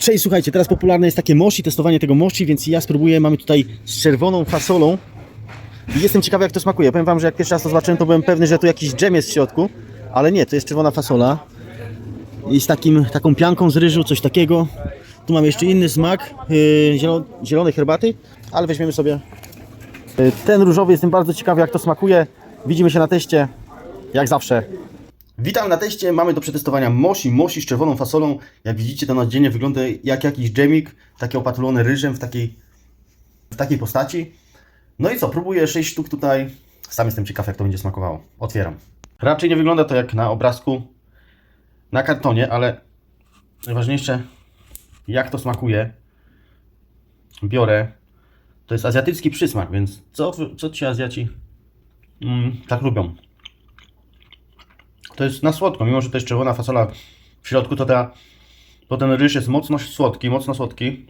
Cześć, słuchajcie, teraz popularne jest takie moshi, testowanie tego moshi, więc ja spróbuję. Mamy tutaj z czerwoną fasolą. I jestem ciekawy, jak to smakuje. Powiem wam, że jak pierwszy raz to zobaczyłem, to byłem pewny, że tu jakiś dżem jest w środku, ale nie, to jest czerwona fasola. I z takim, taką pianką z ryżu, coś takiego. Tu mamy jeszcze inny smak yy, zielo, zielonej herbaty, ale weźmiemy sobie yy, ten różowy. Jestem bardzo ciekawy, jak to smakuje. Widzimy się na teście, jak zawsze. Witam na teście. Mamy do przetestowania moshi, moshi z czerwoną fasolą. Jak widzicie, to na dziennie wygląda jak jakiś dżemik, taki opatulony ryżem w takiej, w takiej postaci. No i co, próbuję 6 sztuk tutaj. Sam jestem ciekaw, jak to będzie smakowało. Otwieram. Raczej nie wygląda to jak na obrazku na kartonie, ale najważniejsze, jak to smakuje. Biorę. To jest azjatycki przysmak, więc co, co ci Azjaci mm, tak lubią? To jest na słodko, mimo że to jest czerwona fasola w środku, to, ta, to ten ryż jest mocno słodki, mocno słodki.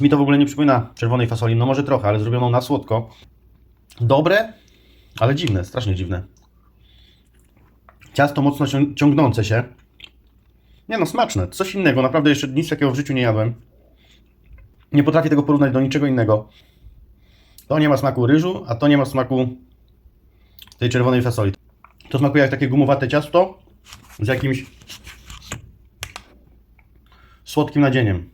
Mi to w ogóle nie przypomina czerwonej fasoli, no może trochę, ale zrobioną na słodko. Dobre, ale dziwne, strasznie dziwne. Ciasto mocno cią- ciągnące się. Nie no, smaczne, coś innego, naprawdę jeszcze nic takiego w życiu nie jadłem. Nie potrafię tego porównać do niczego innego. To nie ma smaku ryżu, a to nie ma smaku tej czerwonej fasoli. To smakuje jak takie gumowate ciasto z jakimś słodkim nadzieniem.